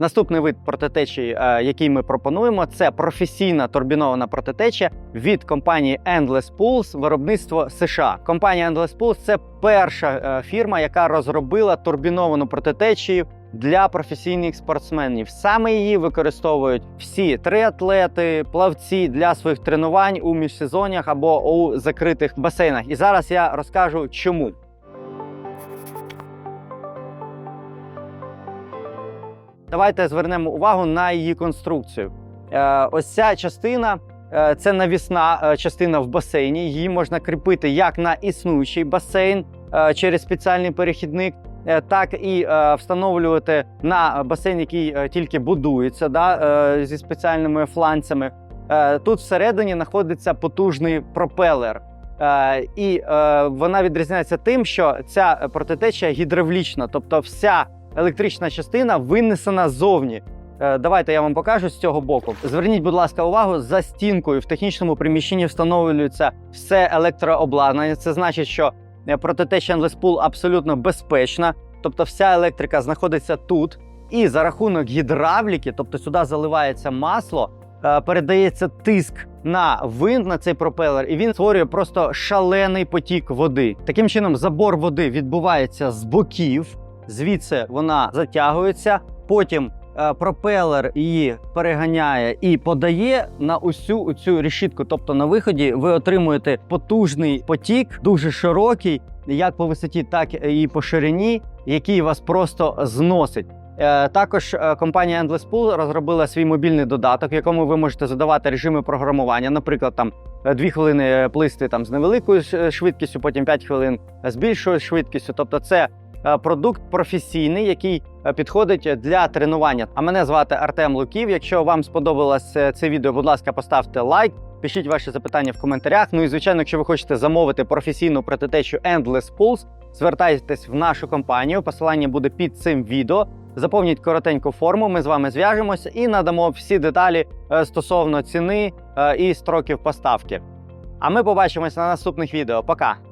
Наступний вид протитечі, е, який ми пропонуємо, це професійна турбінована протитеча від компанії Endless Pools, виробництво США. Компанія Endless Pools – це перша е, фірма, яка розробила турбіновану протитечію для професійних спортсменів. Саме її використовують всі триатлети, плавці для своїх тренувань у міжсезоннях або у закритих басейнах. І зараз я розкажу, чому. Давайте звернемо увагу на її конструкцію. Е, ось ця частина е, це навісна е, частина в басейні. Її можна кріпити як на існуючий басейн через спеціальний перехідник, так і встановлювати на басейн, який тільки будується да, зі спеціальними фланцями. Тут всередині знаходиться потужний пропелер. І вона відрізняється тим, що ця протитеча гідравлічна, тобто вся електрична частина винесена ззовні. Е, Давайте я вам покажу з цього боку. Зверніть, будь ласка, увагу за стінкою в технічному приміщенні встановлюється все електрообладнання. Це значить, що е, Endless Pool абсолютно безпечна, тобто вся електрика знаходиться тут. І за рахунок гідравліки, тобто сюди заливається масло, е, передається тиск на винт на цей пропелер, і він створює просто шалений потік води. Таким чином, забор води відбувається з боків, звідси вона затягується. Потім е, пропелер її переганяє і подає на усю цю решітку. Тобто на виході ви отримуєте потужний потік, дуже широкий, як по висоті, так і по ширині, який вас просто зносить. Е, Також е, компанія Endless Pool розробила свій мобільний додаток, в якому ви можете задавати режими програмування. Наприклад, там 2 хвилини плисти там з невеликою швидкістю, потім 5 хвилин з більшою швидкістю. Тобто, це продукт професійний, який е, підходить для тренування. А мене звати Артем Луків. Якщо вам сподобалось е, це відео, будь ласка, поставте лайк. Пишіть ваші запитання в коментарях. Ну і звичайно, якщо ви хочете замовити професійну протитечу Endless Pulse, звертайтесь в нашу компанію. Посилання буде під цим відео. Заповніть коротеньку форму. Ми з вами зв'яжемося і надамо всі деталі е, стосовно ціни е, і строків поставки. А ми побачимося на наступних відео. Пока!